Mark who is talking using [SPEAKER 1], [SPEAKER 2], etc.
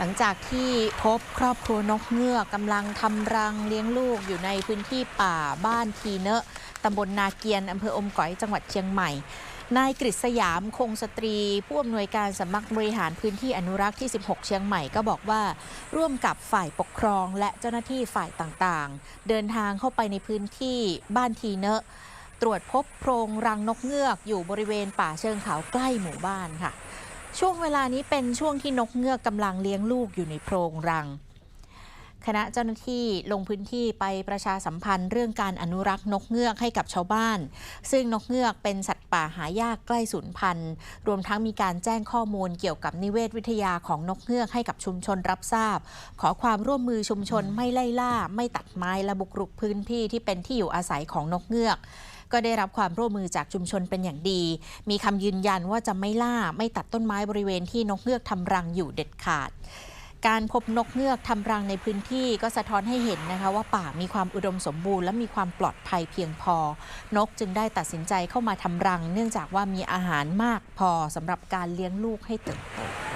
[SPEAKER 1] หลังจากที่พบครอบครัวนกเงือกกำลังทำรังเลี้ยงลูกอยู่ในพื้นที่ป่าบ้านทีเนะตำบลนาเกียนอำเภออมก๋อยจังหวัดเชียงใหม่ นายกฤษยามคงสตรี ผู้อำนวยการสำนักบริหารพื้นที่อนุรักษ์ที่ 16 เชียงใหม่ก็บอกว่า ร่วมกับฝ่ายปกครองและเจ้าหน้าที่ฝ่ายต่างๆ เดินทางเข้าไปในพื้นที่บ้านทีเนะตรวจพบโพรงรังนกเงือกอยู่บริเวณป่าเชิงเขาใกล้หมู่บ้านค่ะ ช่วงเวลานี้เป็นช่วงที่นกเงือกกำลังเลี้ยงลูกอยู่ในโพรงรัง คณะเจ้าหน้าที่ลงพื้นที่ไปประชาสัมพันธ์เรื่องการอนุรักษ์นกเงือกให้กับชาวบ้าน ซึ่งนกเงือกเป็นสัตว์ป่าหายากใกล้สูญพันธุ์ รวมทั้งมีการแจ้งข้อมูลเกี่ยวกับนิเวศวิทยาของนกเงือกให้กับชุมชนรับทราบ ขอความร่วมมือชุมชนไม่ไล่ล่า ไม่ตัดไม้และบุกรุกพื้นที่ที่เป็นที่อยู่อาศัยของนกเงือก ก็ได้รับความร่วมมือจากชุมชนเป็นอย่างดี มีคำยืนยันว่าจะไม่ล่าไม่ตัดต้นไม้บริเวณที่นกเงือกทำรังอยู่เด็ดขาด การพบนกเงือกทำรังในพื้นที่ก็สะท้อนให้เห็นนะคะ ว่าป่ามีความอุดมสมบูรณ์และมีความปลอดภัยเพียงพอ นกจึงได้ตัดสินใจเข้ามาทำรัง เนื่องจากว่ามีอาหารมากพอสำหรับการเลี้ยงลูกให้เติบโต